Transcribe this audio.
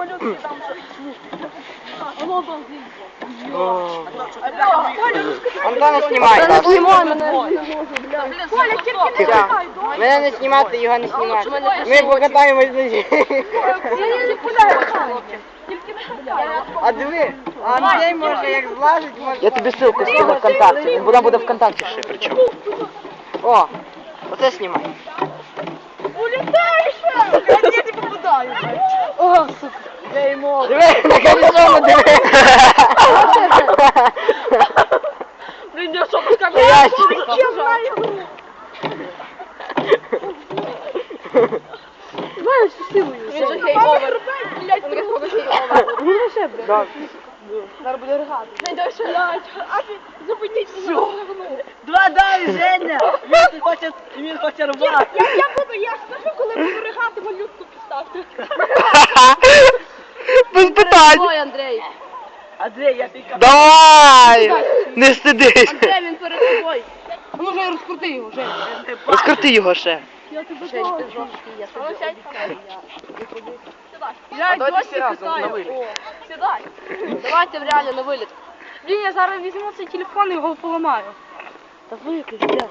малютки там. Воно там Антона знімай. Та не так. знімай мене. Коля, тільки не Все. чекай, Мене не знімати, його не знімати. Ми покатаємось на зі- Я не пуляю, Тільки не пуляй. А диви, а Андрій може як злазить, може... Я тобі ссылку скину ВКонтакте. Вона буде ВКонтакте ще причому. О, оце знімай. Улетай ще! Я не попадаю. О, сука. Я на колесо диви. Блін, я що покажу? Це ящик. Я знаю. Знаєш, силою. Він же гей-овер. Блядь, він розповідає гей-овер. Він лише, блядь. Зараз буде ригати. Блядь. А ти зупиніть. Все. Два дай, Женя! Він хоче, він хоче рвати. Я, я буду, я скажу, коли буду ригати, малютку підставте. Питань. Ой, Андрій. Андрій, я тобі кажу. Давай! Не стидись. Андрій, він перед тобою. Ну, вже розкрути його, вже. Розкрути його ще. Я тебе Жень, ти жорсткий, я тебе обіцяю. Я досі питаю. О, Сідай. Давайте реально на виліт. Блін, я зараз візьму цей телефон і його поламаю. Та виключ, блядь.